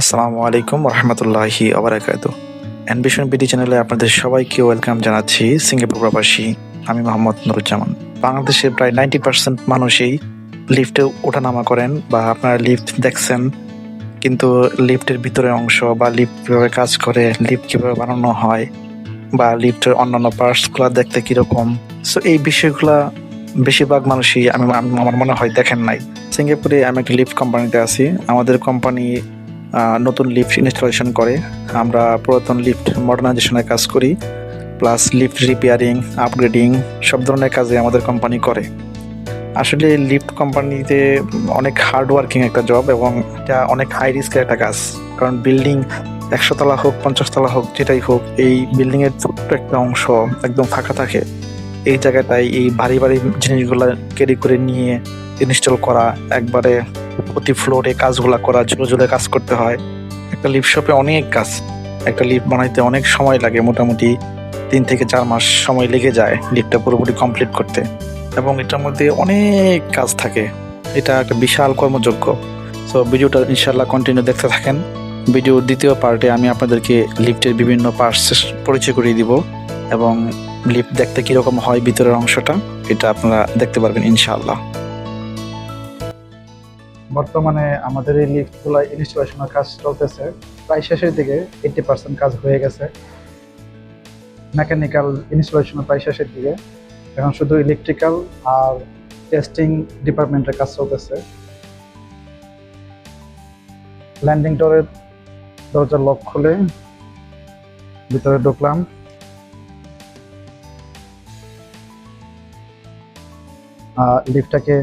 আসসালামু আলাইকুম রহমতুল্লাহি আবরাকাত। অ্যানভিশন বিডি চ্যানেলে আপনাদের সবাইকে ওয়েলকাম জানাচ্ছি সিঙ্গাপুর প্রবাসী আমি মোহাম্মদ নুরুজ্জামান। বাংলাদেশের প্রায় নাইনটি পার্সেন্ট মানুষই লিফটে ওঠানামা করেন বা আপনারা লিফট দেখছেন, কিন্তু লিফটের ভিতরের অংশ বা লিফট কীভাবে কাজ করে, লিফট কীভাবে বানানো হয় বা লিফটের অন্যান্য পার্টসগুলো দেখতে কীরকম। সো এই বিষয়গুলা বেশিরভাগ মানুষই আমি আমি- আমার মনে হয় দেখেন নাই। সিঙ্গাপুরে আমি একটা লিফট কোম্পানিতে আছি। আমাদের কোম্পানি নতুন লিফট ইনস্টলেশন করে। আমরা পুরাতন লিফট মডার্নাইজেশনের কাজ করি, প্লাস লিফট রিপেয়ারিং, আপগ্রেডিং, সব ধরনের কাজে আমাদের কোম্পানি করে। আসলে লিফট কোম্পানিতে অনেক হার্ড ওয়ার্কিং একটা জব এবং এটা অনেক হাই রিস্কের একটা কাজ। কারণ বিল্ডিং একশো তলা হোক পঞ্চাশ তলা হোক, যেটাই হোক, এই বিল্ডিংয়ের ছোট্ট একটা অংশ একদম ফাঁকা থাকে। এই জায়গাটায় এই ভারী ভারী জিনিসগুলো ক্যারি করে নিয়ে ইনস্টল করা একবারে প্রতি ফ্লোরে কাজগুলা করা ঝুলে ঝুলে কাজ করতে হয়। একটা লিফট শপে অনেক কাজ। একটা লিফট বানাইতে অনেক সময় লাগে, মোটামুটি তিন থেকে চার মাস সময় লেগে যায় লিফটটা পুরোপুরি কমপ্লিট করতে। এবং এটার মধ্যে অনেক কাজ থাকে। এটা একটা বিশাল কর্মযোগ্য। সো ভিডিওটা ইনশাল্লাহ কন্টিনিউ দেখতে থাকেন। ভিডিও দ্বিতীয় পার্টে আমি আপনাদেরকে লিফটের বিভিন্ন পার্টস পরিচয় করিয়ে দিব। এবং লিফট দেখতে কীরকম হয় ভিতরের অংশটা, এটা আপনারা দেখতে পারবেন ইনশাআল্লাহ। বর্তমানে আমাদের এই লিফটগুলো ইনস্টলেশনের কাজ চলতেছে। প্রায় শেষের দিকে এইটি পার্সেন্ট কাজ হয়ে গেছে। মেকানিক্যাল ইনস্টলেশনের প্রায় শেষের দিকে। এখন শুধু ইলেকট্রিক্যাল আর টেস্টিং ডিপার্টমেন্টের কাজ চলতেছে। ল্যান্ডিং ডোরের দরজা লক খুলে ভিতরে ঢুকলাম। লিফটটাকে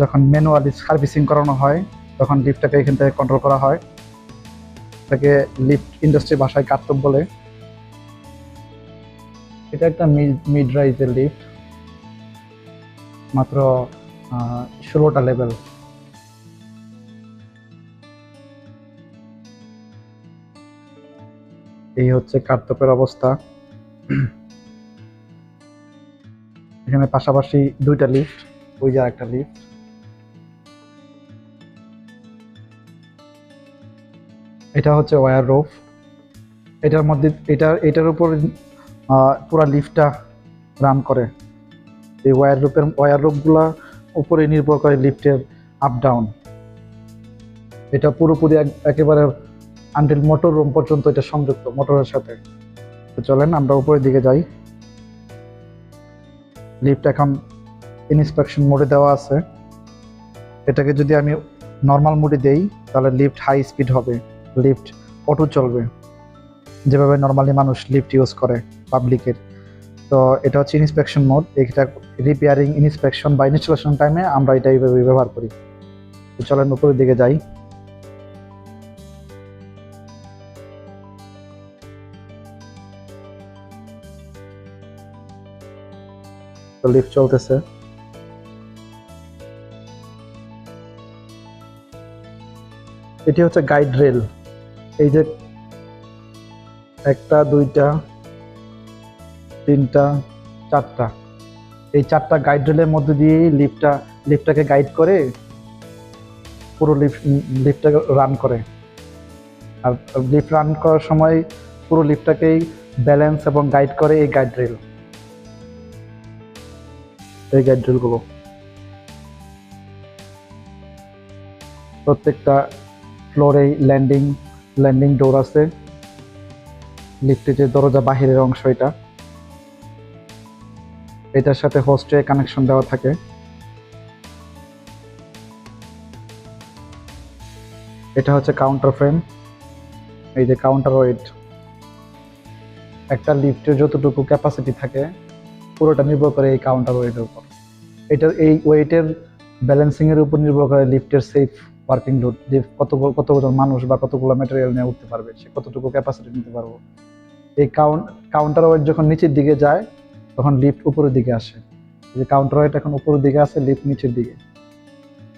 যখন ম্যানুয়ালি সার্ভিসিং করানো হয়, তখন লিফটটাকে এখান থেকে কন্ট্রোল করা হয়। এটাকে লিফট ইন্ডাস্ট্রি ভাষায় কার্তব বলে। এটা একটা মিড রাইজের লিফট মাত্র ষোলোটা লেভেল এই হচ্ছে কার্তপের অবস্থা। এখানে পাশাপাশি দুইটা লিফট ওই যে একটা লিফট এটা হচ্ছে ওয়্যার রোফ এটার মধ্যে এটা এটার উপর পুরা লিফটটা রান করে। এই ওয়্যার রোপের ওয়্যার রোপগুলা উপরে নির্ভর করে লিফটের আপ ডাউন এটা পুরোপুরি একেবারে আনটিল মোটর রুম পর্যন্ত এটা সংযুক্ত মোটরের সাথে। তো চলেন আমরা উপরের দিকে যাই। লিফট এখন ইনস্পেকশন মোডে দেওয়া আছে। এটাকে যদি আমি নর্মাল মোডে দেই, তাহলে লিফট হাই স্পিড হবে। লিফট অটো চলবে। যেভাবে নর্মালি মানুষ লিফট ইউজ করে পাবলিকের তো এটা হচ্ছে ইনস্পেকশন মোড এটা রিপেয়ারিং ইনস্পেকশন বা ইনস্টলেশন টাইমে আমরা এটা এইভাবে ব্যবহার করি। তো চলেন উপরের দিকে যাই। লিফট চলতেছে। এটি হচ্ছে গাইড রেল এই যে একটা, দুইটা, তিনটা, চারটা। এই চারটা গাইড রেলের মধ্যে দিয়ে লিফটটা লিফটটাকে গাইড করে, পুরো লিফট লিফটটাকে রান করে। আর লিফট রান করার সময় পুরো লিফটটাকেই ব্যালেন্স এবং গাইড করে এই গাইড রেল এই গাইড রেলগুলো প্রত্যেকটা ফ্লোরেই ল্যান্ডিং ল্যান্ডিং ডোর আছে। লিফটে যে দরজা বাহিরের অংশ এটা। এটার সাথে হোস্টে কানেকশন দেওয়া থাকে। এটা হচ্ছে কাউন্টার ফ্রেম এই যে কাউন্টার ওয়েট একটা লিফটের যতটুকু ক্যাপাসিটি থাকে, পুরোটা নির্ভর করে এই কাউন্টার ওয়েটের উপর। এটার এই ওয়েটের ব্যালেন্সিংয়ের উপর নির্ভর করে লিফটের সেফ ওয়ার্কিং লোড যে কত কতজন মানুষ বা কতগুলো ম্যাটেরিয়াল নিয়ে উঠতে পারবে, সে কতটুকু ক্যাপাসিটি নিতে পারব। এই কাউন্ট কাউন্টার ওয়েট যখন নিচের দিকে যায়, তখন লিফট উপরের দিকে আসে। যে কাউন্টার ওয়েট এখন উপরের দিকে আসে লিফট নিচের দিকে।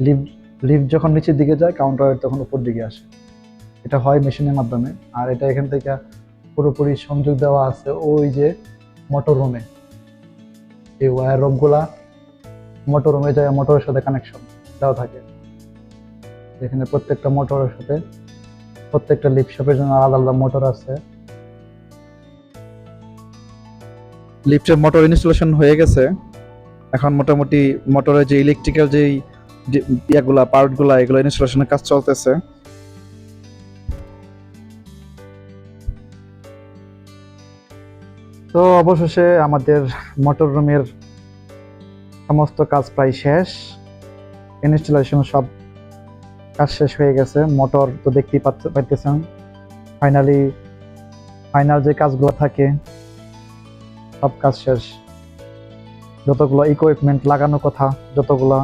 লিফট লিফট যখন নিচের দিকে যায় কাউন্টার ওয়েট তখন উপর দিকে আসে। এটা হয় মেশিনের মাধ্যমে। আর এটা এখান থেকে পুরোপুরি সংযোগ দেওয়া আছে ওই যে মোটর রুমে এই ওয়্যার রোমগুলা মোটর রুমে যায় মোটরের সাথে কানেকশন দেওয়া থাকে। এখানে প্রত্যেকটা মোটরের সাথে প্রত্যেকটা লিফট শপের জন্য আলাদা আলাদা মোটর আছে। লিফটের মোটর ইনস্টলেশন হয়ে গেছে। এখন মোটামুটি মোটরের যে ইলেকট্রিক্যাল যেই যে ইয়াগুলা পার্টগুলা এগুলো ইনস্টলেশনের কাজ চলতেছে। তো অবশেষে আমাদের মোটর রুমের সমস্ত কাজ প্রায় শেষ। ইনস্টলেশন সব কাজ শেষ হয়ে গেছে, মোটর তো দেখতেই পাইতেছেন। ফাইনালি ফাইনাল যে কাজগুলো থাকে, সব কাজ শেষ। যতগুলো ইকুইপমেন্ট লাগানোর কথা, যতগুলো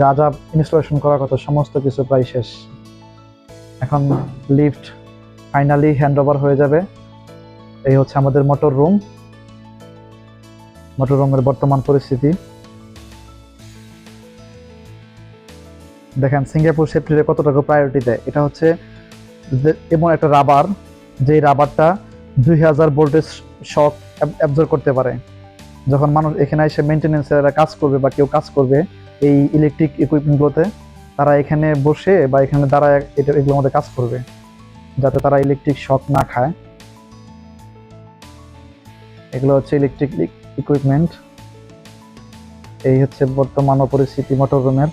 যা যা ইনস্টলেশন করার কথা, সমস্ত কিছু প্রায় শেষ। এখন লিফট ফাইনালি হ্যান্ড ওভার হয়ে যাবে। এই হচ্ছে আমাদের মোটর রুম মোটর রুমের বর্তমান পরিস্থিতি। দেখেন সিঙ্গাপুর সেফটিতে কত টাকা প্রায়োরিটি দেয়? এটা হচ্ছে এমন একটা রাবার যে রাবারটা দুই হাজার ভোল্টেজ শক অ্যাবজর্ব করতে পারে। যখন মানুষ এখানে এসে মেনটেন্যান্সের কাজ করবে বা কেউ কাজ করবে, এই ইলেকট্রিক ইকুইপমেন্টগুলোতে তারা এখানে বসে বা এখানে দাঁড়ায় এটা, এগুলোর মধ্যে কাজ করবে, যাতে তারা ইলেকট্রিক শক না খায়। এগুলো হচ্ছে ইলেকট্রিক ইকুইপমেন্ট এই হচ্ছে বর্তমান পরিস্থিতি মোটর রুমের